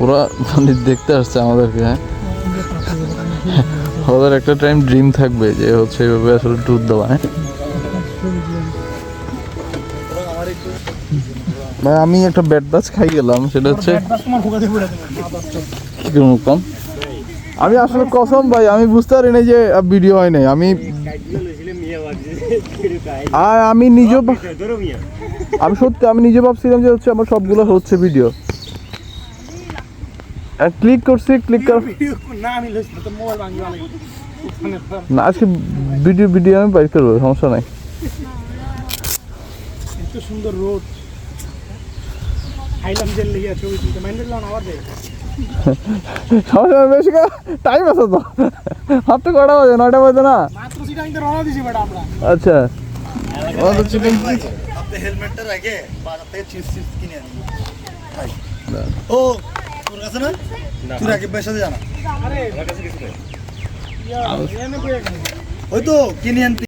ওরা মানে দেখতে আসছে আমাদেরকে হ্যাঁ? ওদের একটা টাইম ড্রিম থাকবে যে হচ্ছে এইভাবে আসলে ট্যুর দেওয়া হ্যাঁ? ভাই আমি একটা ব্যাট বাস খাই গেলাম সেটা হচ্ছে কি করব কম আমি আসলে কসম ভাই আমি বুঝতে পারি না যে ভিডিও হয় নাই। আমি আর আমি নিজেও আমি সত্যি আমি নিজে ভাবছিলাম যে হচ্ছে আমার সবগুলো হচ্ছে ভিডিও ক্লিক করছি ক্লিক কর না আমি লইছি তো মোবাইল ভাঙি ভালো ওখানে তো না আজকে ভিডিও ভিডিও আমি বাইর করবো সমস্যা নাই এত সুন্দর রোড খাইলাম জেল লেগে ছবি তুলতে মাইন্ডেড লাউন আবার দেয় সমস্যা নাই, বেশি টাইম আছে তো হাত তো কটা বাজে নয়টা বাজে না মাত্র সিটা কিন্তু রওনা দিছি বেটা আমরা আচ্ছা আমাদের চিকেন আপনি হেলমেটটা রেখে বাজার থেকে চিপস চিপস কিনে আনি ও কাছে না। তুই রাকিব ভাইয়ের সাথে জানা। ওই তো কিনে আনতে।